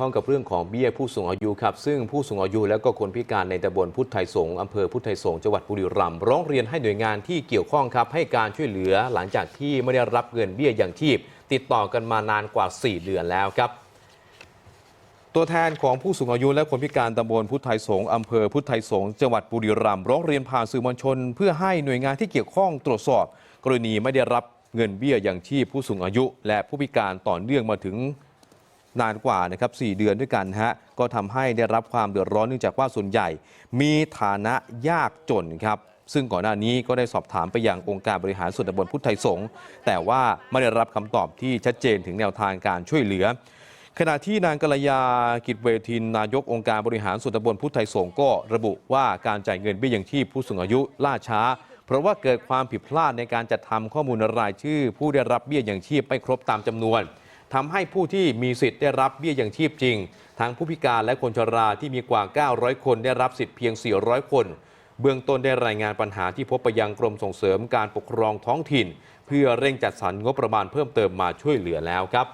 ข้องกับเรื่องของเบี้ยผู้สูงอายุครับซึ่งผู้สูงอายุและก็คนพิการในตำบลพุทธไทยสงฆ์อำเภอพุทธไทยสงฆ์จังหวัดบุรีรัมย์ร้องเรียนให้หน่วยงานที่เกี่ยวข้องครับให้การช่วยเหลือหลังจากที่ไม่ได้รับเงินเบี้ยอย่างชีพ ติดต่อกันมานานกว่า 4 เดือนแล้วครับ ตัวแทนของผู้สูงอายุและคนพิการตำบลพุทธไทยสงฆ์อำเภอพุทธไทยสงฆ์จังหวัดบุรีรัมย์ร้องเรียนผ่านสื่อมวลชน เพื่อให้หน่วยงานที่เกี่ยวข้องตรวจสอบ กรณีไม่ได้รับเงินเบี้ยอย่างชีพผู้สูงอายุ และผู้พิการต่อเนื่องมาถึง นานกว่านะครับ4เดือนด้วยกันฮะก็ทำให้ได้รับความเดือดร้อนเนื่องจากว่าส่วนใหญ่ มีฐานะยากจนครับซึ่งก่อนหน้านี้ก็ได้สอบถามไปยังองค์การบริหารส่วนตำบลพุทธไทยสงฆ์แต่ว่าไม่ได้รับคำตอบที่ชัดเจนถึงแนวทางการช่วยเหลือ ขณะที่นางกัลยากิจเวทิน นายกองค์การบริหารส่วนตำบลพุทธไทยสงฆ์ก็ระบุว่าการจ่ายเงินเบี้ยยังชีพผู้สูงอายุล่าช้า เพราะว่าเกิดความผิดพลาดในการจัดทำข้อมูลรายชื่อ ผู้ได้รับเบี้ยยังชีพไม่ครบตามจำนวน ทำให้ผู้ที่มีสิทธิ์ได้รับเบี้ยอย่างชีพจริง ทั้งผู้พิการและคนชราที่มีกว่า 900 คนได้รับสิทธิ์เพียง 400 คน เบื้องต้นได้รายงานปัญหาที่พบไปยังกรมส่งเสริมการปกครองท้องถิ่น เพื่อเร่งจัดสรรงบประมาณเพิ่มเติมมาช่วยเหลือแล้วครับ